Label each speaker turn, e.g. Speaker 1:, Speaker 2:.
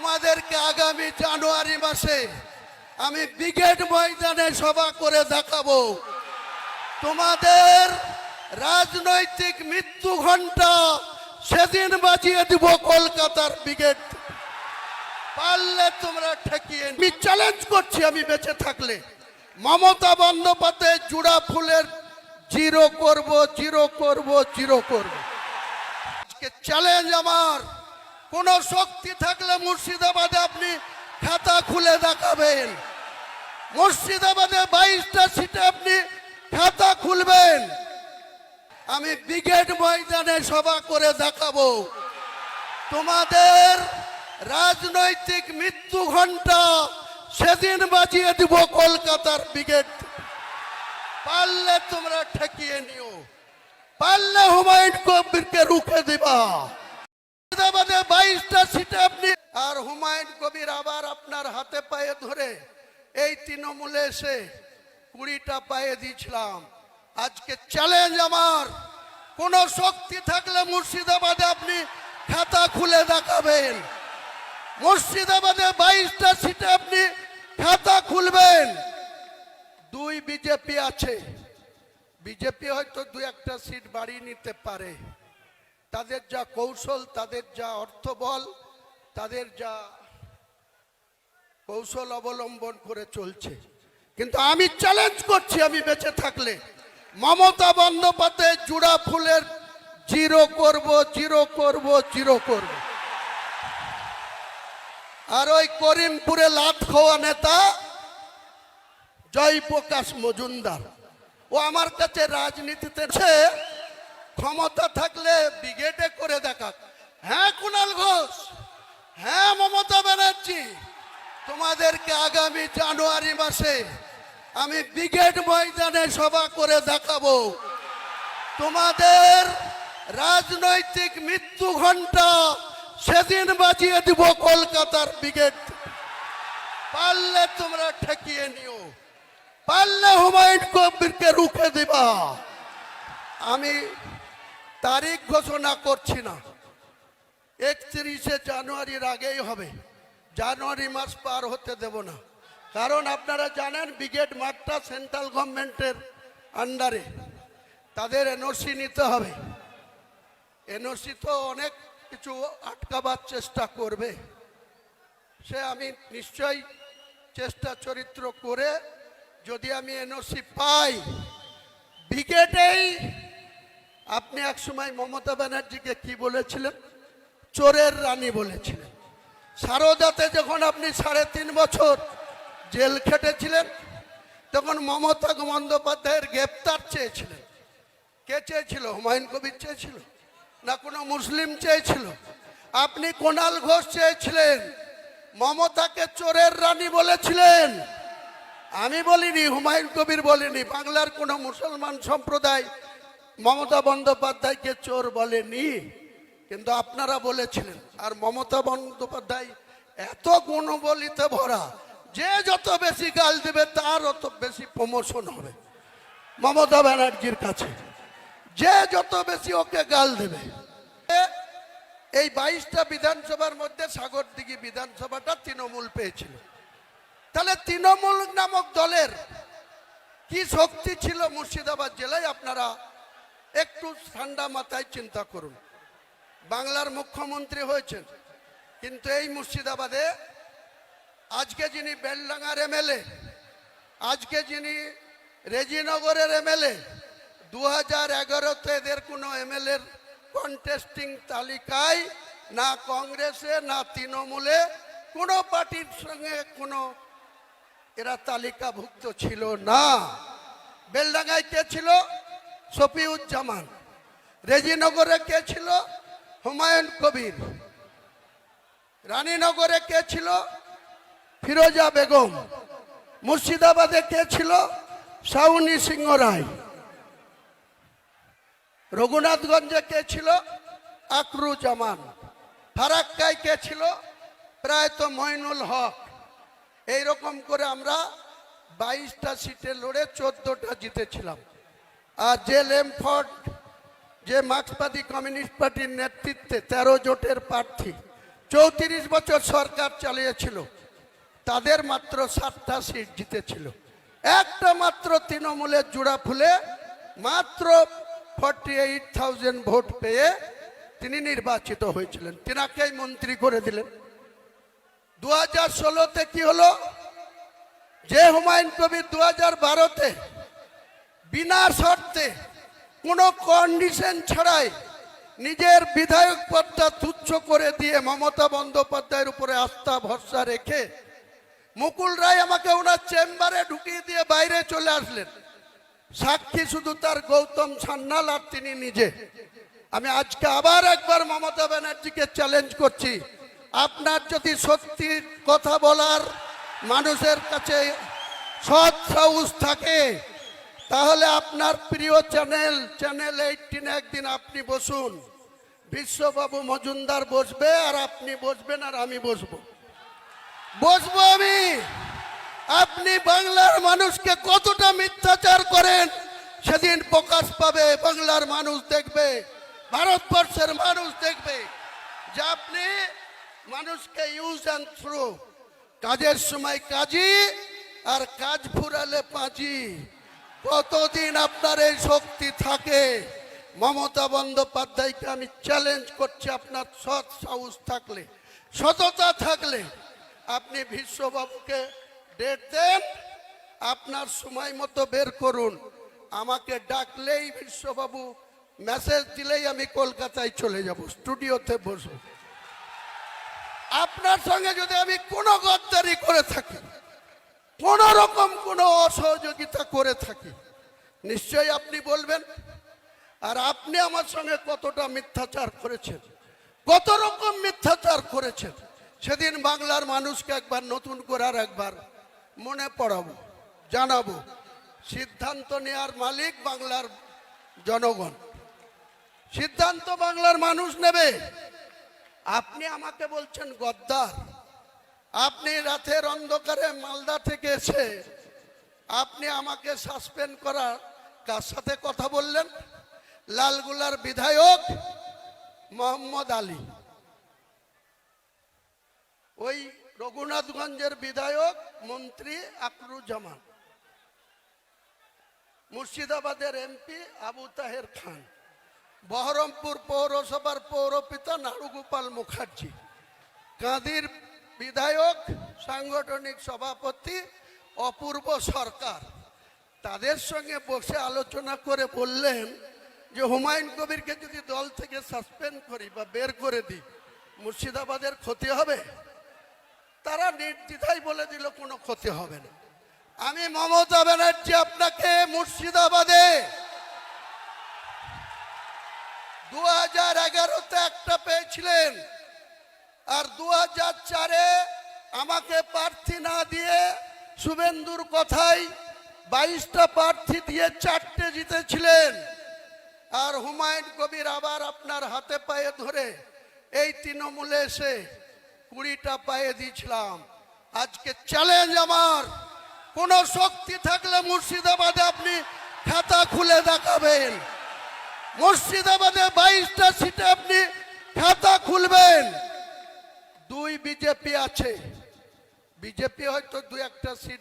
Speaker 1: তোমাদেরকে আগামী জানুয়ারি মাসে আমি ব্রিগেড ময়দানে সভা করে দেখাবো। তোমাদের রাজনৈতিক মৃত্যু ঘণ্টা সেদিন বাজিয়ে দিব কলকাতার ব্রিগেড। পারলে তোমরা ঠেকিয়ে আমি চ্যালেঞ্জ করছি আমি বেঁচে থাকলে। মমতা বন্দ্যোপাধ্যায় জুড়া ফুলের জিরো করব জিরো করব জিরো করব। আজকে চ্যালেঞ্জ আমার। কোন শক্তি থাকলে মুর্শিদাবাদে আপনি খাতা খুলে দেখাবেন। মুর্শিদাবাদে বাইশটা সিটে আপনি খাতা খুলবেন। আমি ব্রিগেড ময়দানে সভা করে দেখাবো। তোমাদের রাজনৈতিক মৃত্যু ঘণ্টা সেদিন বাজিয়ে দিব কলকাতার ব্রিগেড। পারলে তোমরা ঠেকিয়ে নিও। পারলে হুমায়ুন কবিরকে রুখে দিবা। মুর্শিদাবাদে বাইশটা সিটে আপনি আর হুমায়ুন কবির আবার আপনার হাতে পায়ে ধরে এই তৃণমূলে এসে কুড়িটা পায়ে দিয়েছিলাম। আজকে চ্যালেঞ্জ আমার। কোন শক্তি থাকলে মুর্শিদাবাদে আপনি খাতা খুলে দেখাবেন। মুর্শিদাবাদে বাইশটা সিটে আপনি খাতা খুলবেন। দুই বিজেপি আছে। বিজেপি হয়তো দু একটা সিট বাড়িয়ে নিতে পারে। তাদের যা কৌশল, তাদের যা অর্থবল, তাদের যা কৌশল অবলম্বন করে চলছে। কিন্তু আমি চ্যালেঞ্জ করছি আমি বেঁচে থাকলে। মমতা বন্দ্যোপাধ্যায় জুড়া ফুলের জিরো করব জিরো করব জিরো করব। আর ওই করিমপুরে লাত খাওয়া নেতা জয়প্রকাশ মজুমদার, ও আমার কাছে রাজনীতিতে ক্ষমতা থাকলে ব্রিগেডে করে দেখাক। হ্যাঁ কুণাল ঘোষ? হ্যাঁ মমতা ব্যানার্জি? তোমাদেরকে আগামী জানুয়ারি মাসে আমি ব্রিগেড ময়দানে সভা করে দেখাবো। তোমাদের রাজনৈতিক মৃত্যু ঘণ্টা সেদিন বাজিয়ে দিব কলকাতার ব্রিগেড। পারলে তোমরা ঠেকিয়ে নিও। পারলে হুমায়ুন কবিরকে রুখে দিবা। আমি তারিখ ঘোষণা করছি না। একত্রিশে জানুয়ারির আগেই হবে। জানুয়ারি মাস পার হতে দেব না। কারণ আপনারা জানেন, ব্রিগেড মাঠটা সেন্ট্রাল গভর্নমেন্টের আন্ডারে। তাদের এনওসি নিতে হবে। এনওসি তো অনেক কিছু আটকাবার চেষ্টা করবে। সে আমি নিশ্চয়ই চেষ্টা চরিত্র করে যদি আমি এনওসি পাই, ব্রিগেডেই আপনি এক সময় মমতা ব্যানার্জিকে কি বলেছিলেন? চোরের রানী বলেছিলেন। সারদাতে যখন আপনি সাড়ে তিন বছর জেল খেটেছিলেন, তখন মমতা বন্দ্যোপাধ্যায়ের গ্রেপ্তার চেয়েছিলেন। কে চেয়েছিল? হুমায়ুন কবির চেয়েছিল? না কোনো মুসলিম চেয়েছিল? আপনি কোনাল ঘোষ চেয়েছিলেন। মমতাকে চোরের রানী বলেছিলেন। আমি বলিনি, হুমায়ুন কবির বলিনি। বাংলার কোনো মুসলমান সম্প্রদায় মমতা বন্দ্যোপাধ্যায়কে চোর বলেনি, কিন্তু আপনারা বলেছিলেন, আর মমতা বন্দ্যোপাধ্যায় এত গুণবলিতে ভরা, যে যত বেশি গাল দেবে তার অত বেশি প্রমোশন হবে। মমতা ব্যানার্জির কাছে, যে যত বেশি ওকে গাল দেবে এই বাইশটা বিধানসভার মধ্যে সাগরদিঘি বিধানসভাটা তৃণমূল পেয়েছিল। তাহলে তৃণমূল নামক দলের কি শক্তি ছিল মুর্শিদাবাদ জেলায়, আপনারা একটু ঠান্ডা মাথায় চিন্তা করুন। বাংলার মুখ্যমন্ত্রী হয়েছেন, কিন্তু এই মুর্শিদাবাদে আজকে যিনি বেলডাঙ্গার এমএলএ, আজকে যিনি রেজিনগরের এমএলএ দু হাজার এগারোতে এদের কোনো এমএলএর কন্টেস্টিং তালিকায় না কংগ্রেসে, না তৃণমূলে, কোনো পার্টির সঙ্গে কোনো এরা তালিকাভুক্ত ছিল না। বেলডাঙ্গায় কে ছিল? শফিউজ্জামান। রেজিনগরে কে ছিল? হুমায়ুন কবির। রানীনগরে কে ছিল? ফিরোজা বেগম। মুর্শিদাবাদে কে ছিল? সাউনি সিংহ রায়। রঘুনাথগঞ্জে কে ছিল? আকরু জামান ফারাক্কায় কে ছিল? প্রায় তো মইনুল হক। এইরকম করে আমরা বাইশটা সিটে লড়ে চোদ্দটা জিতেছিলাম। আর যে লেমফর্ড, যে মার্ক্সবাদী কমিউনিস্ট পার্টির নেতৃত্বে তেরো জোটের প্রার্থী, চৌত্রিশ বছর সরকার চালিয়েছিল, তাদের মাত্র সাতটা সিট জিতেছিল। একটা মাত্র তৃণমূলের জোড়া ফুলে মাত্র ফর্টি এইট থাউজেন্ড ভোট পেয়ে তিনি নির্বাচিত হয়েছিলেন। তিনাকেই মন্ত্রী করে দিলেন। দু হাজার ষোলোতে কি হলো? যে হুমায়ুন কবির দু হাজার বারোতে বিনা শর্তে কোনো কন্ডিশন ছাড়াই নিজের বিধায়ক পদটা তুচ্ছ করে দিয়ে মমতা বন্দ্যোপাধ্যায়ের উপরে আস্থা, ভরসা রেখে মুকুল রায় আমাকে ওনার চেম্বারে ঢুকিয়ে দিয়ে বাইরে চলে আসলেন। সাক্ষী শুধু তার গৌতম সান্যাল আর তিনি নিজে। আমি আজকে আবার একবার মমতা ব্যানার্জিকে চ্যালেঞ্জ করছি। আপনার যদি সত্যি কথা বলার মানুষের কাছে সৎ সাহস থাকে তাহলে আপনার প্রিয় চ্যানেল চ্যানেল এইটিন একদিন আপনি বসুন। বিশ্ববাবু মজুমদার বসবে আর আপনি বসবেন আর আমি বসবো। বসবো আমি। আপনি বাংলার মানুষকে কতটা মিথ্যাচার করেন, সেদিন প্রকাশ পাবে, বাংলার মানুষ দেখবে, ভারতবর্ষের মানুষ দেখবে যে আপনি মানুষকে ইউজ অ্যান্ড থ্রু কাজের সময় কাজী আর কাজ ফুরালে পাঁচি কতদিন আপনার এই শক্তি থাকে? মমতা বন্দ্যোপাধ্যায়কে আমি চ্যালেঞ্জ করছি আপনার সৎ সাহস থাকলে, সততা থাকলে। আপনি বিশ্ববাবুকে ডেট দেন, আপনার সময় মতো বের করুন। আমাকে ডাকলেই বিশ্ববাবু মেসেজ দিলেই আমি কলকাতায় চলে যাব স্টুডিওতে বসবো। আপনার সঙ্গে যদি আমি কোনো গদ্দারি করে থাকি কোন রকম কোনো অসহযোগিতা করে থাকি। নিশ্চয়ই আপনি বলবেন, আর আপনি আমার সঙ্গে কতটা মিথ্যাচার করেছেন? কত রকম মিথ্যাচার করেছেন? সেদিন বাংলার মানুষকে একবার নতুন করে আর একবার মনে পড়াবো, জানাব। সিদ্ধান্ত নেওয়ার মালিক বাংলার জনগণ। সিদ্ধান্ত বাংলার মানুষ নেবে। আপনি আমাকে বলছেন গদ্দার। আপনি রাতের অন্ধকারে মালদা থেকে এসে আপনি আমাকে সাসপেন্ড করার কার সাথে কথা বললেন? লালগুলার বিধায়ক মোহাম্মদ আলী। ওই রঘুনাথগঞ্জের বিধায়ক মন্ত্রী আকরুজ্জামান। মুর্শিদাবাদের এমপি আবু তাহের খান। বহরমপুর পৌরসভার পৌরপিতা নারুগোপাল মুখার্জি। কাঁদির বিধায়ক, সাংগঠনিক সভাপতি, অপূর্ব সরকার। তাদের সঙ্গে বসে আলোচনা করে বললেন যে, হুমায়ুন কবিরকে যদি দল থেকে সাসপেন্ড করি বা বের করে দিই, মুর্শিদাবাদের ক্ষতি হবে? তারা নির্দ্বিধায় বলে দিল, কোনো ক্ষতি হবে না। আমি মমতা ব্যানার্জি আপনাকে মুর্শিদাবাদে দু হাজার এগারোতে একটা পেয়েছিলেন। আর দু হাজার চারে আমাকে প্রার্থী না দিয়ে শুভেন্দুর কথাই বাইশটা প্রার্থী দিয়ে চারটে জিতেছিলেন। আর হুমায়ুন কবির আবার আপনার হাতে পায়ে ধরে এই তৃণমূলে এসে কুড়িটা পায়ে দিয়েছিলাম। আজকে চ্যালেঞ্জ আমার। কোন শক্তি থাকলে মুর্শিদাবাদে আপনি খাতা খুলে দেখাবেন। মুর্শিদাবাদে বাইশটা সিটে আপনি খাতা খুলবেন। দুই বিজেপি আছে। বিজেপি হয়তো দু একটা সিট